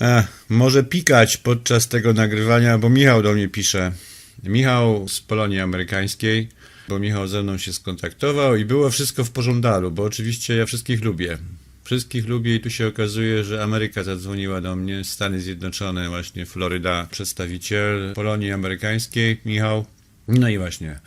Ech, może pikać podczas tego nagrywania, bo Michał do mnie pisze. Michał z Polonii Amerykańskiej, bo Michał ze mną się skontaktował i było wszystko w pożądalu, bo oczywiście ja wszystkich lubię. Wszystkich lubię i tu się okazuje, że Ameryka zadzwoniła do mnie, Stany Zjednoczone, właśnie Floryda, przedstawiciel Polonii Amerykańskiej, Michał. No i właśnie.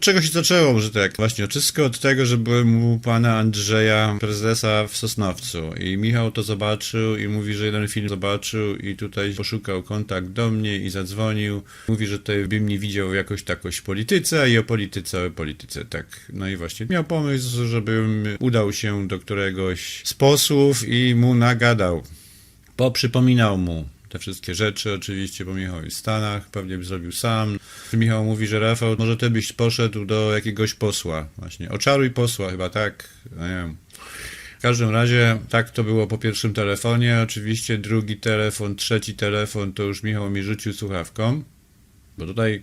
Czego się zaczęło, że tak? Właśnie wszystko od tego, że byłem u pana Andrzeja, prezesa w Sosnowcu i Michał to zobaczył i mówi, że jeden film zobaczył i tutaj poszukał kontakt do mnie i zadzwonił. Mówi, że tutaj by mnie widział jakoś takoś polityce i o polityce, o polityce, tak. No i właśnie miał pomysł, żebym udał się do któregoś z posłów i mu nagadał. Poprzypominał mu te wszystkie rzeczy, oczywiście, bo Michał jest w Stanach, pewnie by zrobił sam. Michał mówi, że Rafał, może ty byś poszedł do jakiegoś posła, właśnie. Oczaruj posła, chyba tak. No nie wiem. W każdym razie tak to było po pierwszym telefonie. Oczywiście drugi telefon, trzeci telefon to już Michał mi rzucił słuchawką. Bo tutaj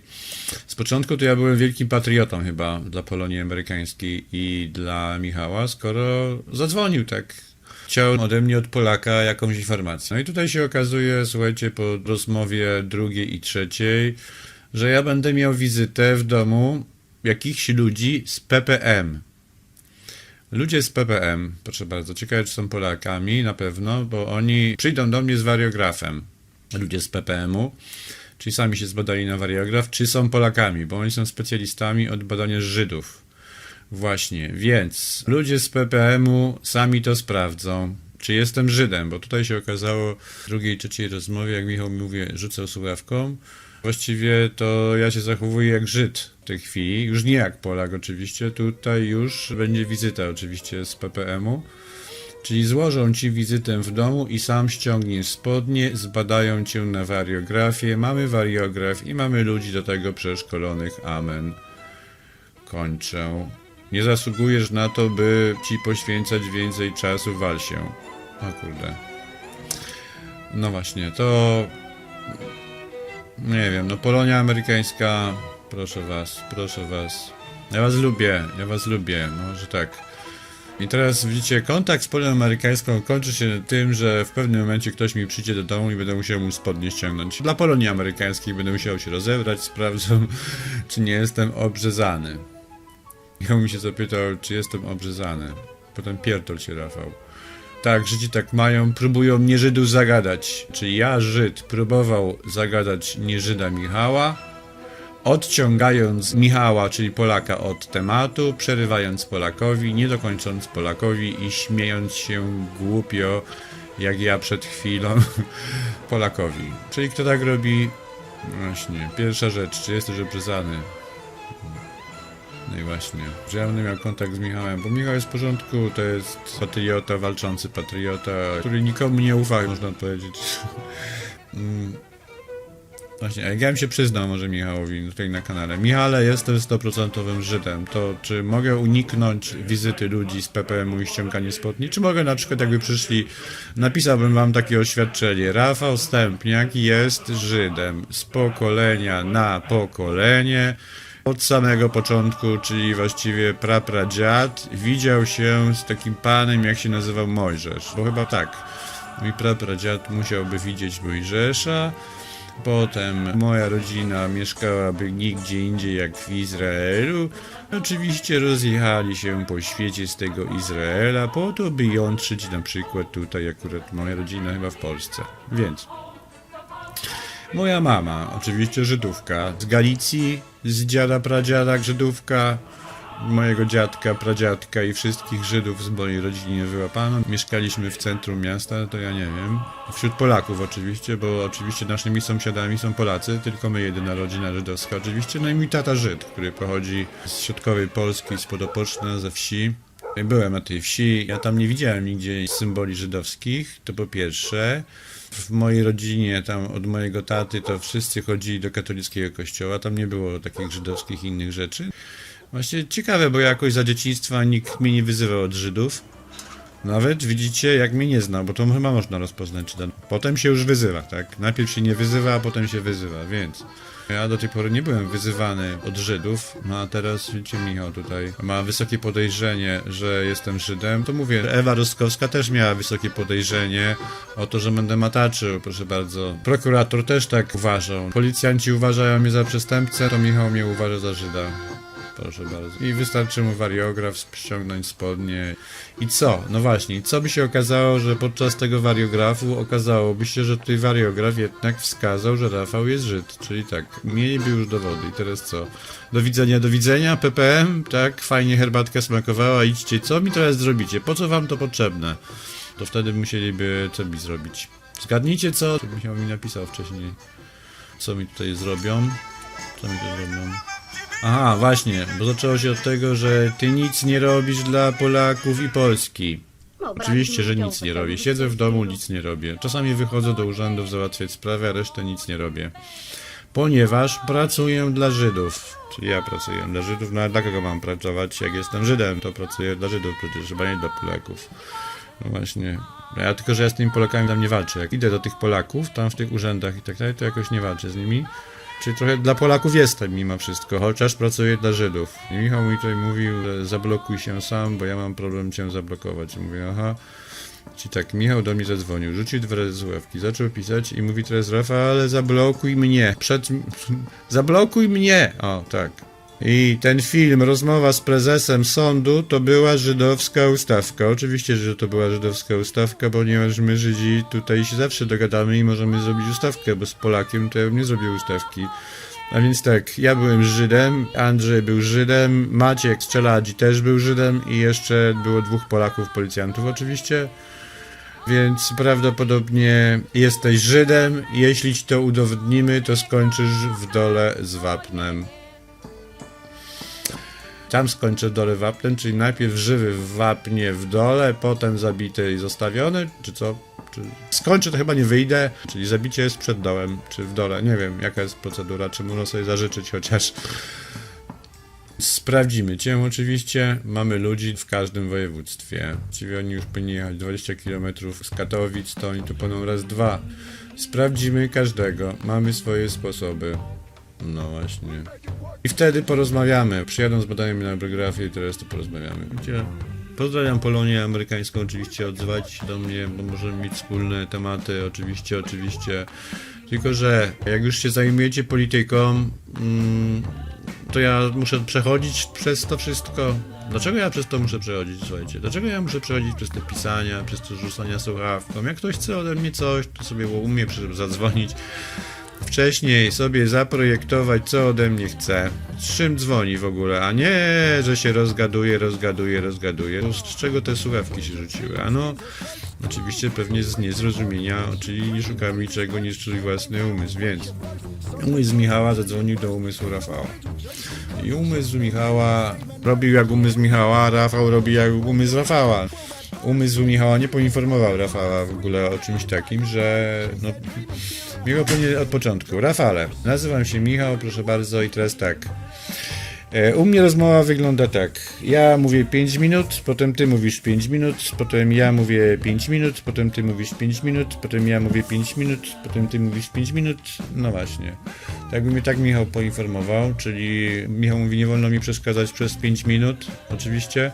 z początku to ja byłem wielkim patriotą chyba dla Polonii Amerykańskiej i dla Michała, skoro zadzwonił tak. Chciał ode mnie, od Polaka, jakąś informację. No i tutaj się okazuje, słuchajcie, po rozmowie drugiej i trzeciej, że ja będę miał wizytę w domu jakichś ludzi z PPM. Ludzie z PPM, proszę bardzo, ciekawe czy są Polakami, na pewno, bo oni przyjdą do mnie z wariografem. Ludzie z PPM-u, czyli sami się zbadali na wariograf, czy są Polakami, bo oni są specjalistami od badania Żydów. Właśnie, więc ludzie z PPM-u sami to sprawdzą, czy jestem Żydem, bo tutaj się okazało w drugiej, trzeciej rozmowie, jak Michał mi mówi, rzucał słuchawką, właściwie to ja się zachowuję jak Żyd w tej chwili, już nie jak Polak oczywiście, tutaj już będzie wizyta oczywiście z PPM-u, czyli złożą ci wizytę w domu i sam ściągniesz spodnie, zbadają cię na wariografię, mamy wariograf i mamy ludzi do tego przeszkolonych, amen. Kończę. Nie zasługujesz na to, by ci poświęcać więcej czasu, wal się. O kurde. No właśnie, to... Nie wiem, no Polonia amerykańska, proszę was, proszę was. Ja was lubię, ja was lubię, no że tak. I teraz widzicie, kontakt z Polonią amerykańską kończy się tym, że w pewnym momencie ktoś mi przyjdzie do domu i będę musiał mu spodnie ściągnąć. Dla Polonii amerykańskiej będę musiał się rozebrać, sprawdzą, czy nie jestem obrzezany. Michał mi się zapytał, czy jestem obrzezany. Potem pierdol się Rafał. Tak, Żydzi tak mają, próbują mnie Żydów zagadać. Czyli ja, Żyd, próbował zagadać nieżyda Michała, odciągając Michała, czyli Polaka, od tematu, przerywając Polakowi, nie dokończąc Polakowi i śmiejąc się głupio, jak ja przed chwilą, Polakowi. Czyli kto tak robi? Właśnie, pierwsza rzecz, czy jesteś obrzezany? No i właśnie, że ja będę miał kontakt z Michałem, bo Michał jest w porządku, to jest patriota, walczący patriota, który nikomu nie ufa, można powiedzieć. Mm. Właśnie, jak ja bym się przyznał może Michałowi tutaj na kanale. Michale, jestem 100% Żydem, to czy mogę uniknąć wizyty ludzi z PPM-u i ściągania spodni? Czy mogę na przykład jakby przyszli, napisałbym wam takie oświadczenie. Rafał Stępniak jest Żydem z pokolenia na pokolenie. Od samego początku, czyli właściwie prapradziad, widział się z takim panem, jak się nazywał Mojżesz. Bo chyba tak, mój prapradziad musiałby widzieć Mojżesza, potem moja rodzina mieszkałaby nigdzie indziej jak w Izraelu. Oczywiście rozjechali się po świecie z tego Izraela, po to by jątrzyć na przykład tutaj, akurat moja rodzina chyba w Polsce. Więc Moja mama, oczywiście Żydówka, z Galicji, z dziada pradziada Żydówka, mojego dziadka, pradziadka i wszystkich Żydów z mojej rodziny wyłapano. Mieszkaliśmy w centrum miasta, to ja nie wiem. Wśród Polaków oczywiście, bo oczywiście naszymi sąsiadami są Polacy, tylko my jedyna rodzina żydowska oczywiście. No i mój tata Żyd, który pochodzi z środkowej Polski, z Podopoczna, ze wsi. Byłem na tej wsi, ja tam nie widziałem nigdzie symboli żydowskich, to po pierwsze. W mojej rodzinie, tam od mojego taty, to wszyscy chodzili do katolickiego kościoła, tam nie było takich żydowskich innych rzeczy. Właśnie ciekawe, bo jakoś za dzieciństwa nikt mnie nie wyzywał od Żydów. Nawet widzicie, jak mnie nie zna, bo to chyba można rozpoznać. Czy ten... Potem się już wyzywa, tak? Najpierw się nie wyzywa, a potem się wyzywa, więc. Ja do tej pory nie byłem wyzywany od Żydów, no a teraz widzicie, Michał tutaj ma wysokie podejrzenie, że jestem Żydem. To mówię, Ewa Roskowska też miała wysokie podejrzenie o to, że będę mataczył, proszę bardzo. Prokurator też tak uważał. Policjanci uważają mnie za przestępcę, to Michał mnie uważa za Żyda. Proszę bardzo. I wystarczy mu wariograf ściągnąć spodnie. I co? No właśnie, co by się okazało, że podczas tego wariografu okazałoby się, że tutaj wariograf jednak wskazał, że Rafał jest Żyd. Czyli tak, mieliby już dowody. I teraz co? Do widzenia, do widzenia, PPM, tak? Fajnie herbatka smakowała, idźcie. Co mi teraz zrobicie? Po co wam to potrzebne? To wtedy musieliby co mi zrobić. Zgadnijcie co? To Michał mi napisał wcześniej. Co mi tutaj zrobią? Co mi tu zrobią? Aha, właśnie, bo zaczęło się od tego, że ty nic nie robisz dla Polaków i Polski. Oczywiście, że nic nie robię. Siedzę w domu, nic nie robię. Czasami wychodzę do urzędów załatwiać sprawy, a resztę nic nie robię. Ponieważ pracuję dla Żydów. Czyli ja pracuję dla Żydów, no a dla kogo mam pracować? Jak jestem Żydem, to pracuję dla Żydów przecież, chyba nie dla Polaków. No właśnie. Ja tylko, że ja z tymi Polakami tam nie walczę. Jak idę do tych Polaków, tam w tych urzędach i tak dalej, to jakoś nie walczę z nimi. Czyli trochę dla Polaków jestem mimo wszystko, chociaż pracuję dla Żydów. I Michał mi tutaj mówił, zablokuj się sam, bo ja mam problem cię zablokować. Mówię, aha. Czyli tak, Michał do mnie zadzwonił, rzucił dwa słuchawki, zaczął pisać i mówi teraz Rafa, ale zablokuj mnie. Przed... Zablokuj mnie! O, tak. I ten film, rozmowa z prezesem sądu, to była żydowska ustawka. Oczywiście, że to była żydowska ustawka, ponieważ my Żydzi tutaj się zawsze dogadamy i możemy zrobić ustawkę, bo z Polakiem to ja bym nie zrobił ustawki. A więc tak, ja byłem Żydem, Andrzej był Żydem, Maciek z Czeladzi też był Żydem i jeszcze było dwóch Polaków, policjantów oczywiście. Więc prawdopodobnie jesteś Żydem. Jeśli ci to udowodnimy, to skończysz w dole z wapnem. Tam skończę dole wapnem, czyli najpierw żywy w wapnie w dole, potem zabity i zostawiony, czy co? Czy skończę, to chyba nie wyjdę, czyli zabicie jest przed dołem, czy w dole, nie wiem jaka jest procedura, czy można sobie zażyczyć chociaż. Sprawdzimy cię oczywiście, mamy ludzi w każdym województwie, czyli oni już powinni jechać 20 km z Katowic, to oni tu poną raz dwa. Sprawdzimy każdego, mamy swoje sposoby. No właśnie. I wtedy porozmawiamy. Przyjadą z badaniem na biografię i teraz to porozmawiamy. Gdzie? Pozdrawiam Polonię amerykańską, oczywiście odzwać się do mnie, bo możemy mieć wspólne tematy, oczywiście, oczywiście. Tylko, że jak już się zajmujecie polityką, mm, to ja muszę przechodzić przez to wszystko. Dlaczego ja przez to muszę przechodzić, słuchajcie? Dlaczego ja muszę przechodzić przez te pisania, przez to rzucania słuchawką? Jak ktoś chce ode mnie coś, to sobie umie zadzwonić wcześniej sobie zaprojektować, co ode mnie chce, z czym dzwoni w ogóle, a nie, że się rozgaduje, rozgaduje, rozgaduje. No, Z czego te słuchawki się rzuciły? Ano, oczywiście pewnie z niezrozumienia, czyli nie szukamy niczego niż własny umysł, więc umysł Michała zadzwonił do umysłu Rafała. I umysł Michała robił jak umysł Michała, a Rafał robi jak umysł Rafała. Umysł Michała nie poinformował Rafała w ogóle o czymś takim, że no, Miło powinien od początku. Rafale, nazywam się Michał, proszę bardzo, i teraz tak. E, U mnie rozmowa wygląda tak. Ja mówię 5 minut, potem ty mówisz 5 minut, potem ja mówię 5 minut, potem ty mówisz 5 minut, potem ja mówię 5 minut, potem ty mówisz 5 minut. No właśnie. Tak by mnie tak Michał poinformował, czyli Michał mówi, nie wolno mi przeszkadzać przez 5 minut, oczywiście.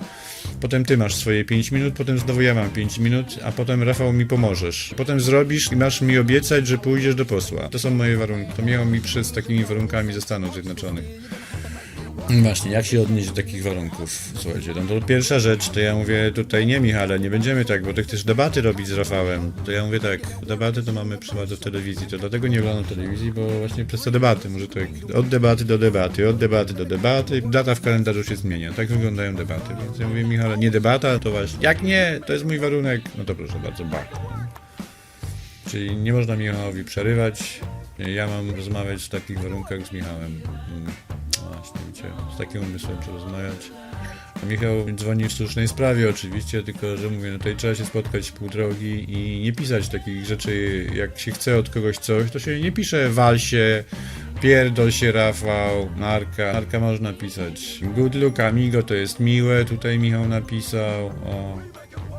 Potem ty masz swoje 5 minut, potem znowu ja mam 5 minut, a potem Rafał mi pomożesz. Potem zrobisz i masz mi obiecać, że pójdziesz do posła. To są moje warunki. To miało mi przed takimi warunkami ze Stanów Zjednoczonych. Właśnie, jak się odnieść do takich warunków? Słuchajcie, no to pierwsza rzecz, to ja mówię tutaj nie Michale, nie będziemy tak, bo ty chcesz debaty robić z Rafałem. To ja mówię tak, debaty to mamy przeważnie w telewizji, to dlatego nie oglądam telewizji, bo właśnie przez te debaty, może tak od debaty do debaty, od debaty do debaty, data w kalendarzu się zmienia, tak wyglądają debaty. Więc ja mówię Michale, nie debata, to właśnie, jak nie, to jest mój warunek, no to proszę bardzo, bak. Czyli nie można Michałowi przerywać. Ja mam rozmawiać w takich warunkach z Michałem. Właśnie, z takim umysłem porozmawiać. Michał dzwoni w słusznej sprawie oczywiście, tylko że mówię, no tutaj trzeba się spotkać pół drogi i nie pisać takich rzeczy, jak się chce od kogoś coś, to się nie pisze wal się, pierdol się Rafał, narka, narka można pisać. Good look amigo to jest miłe, tutaj Michał napisał, o.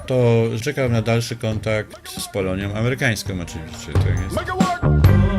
to czekam na dalszy kontakt z Polonią amerykańską oczywiście. Jest.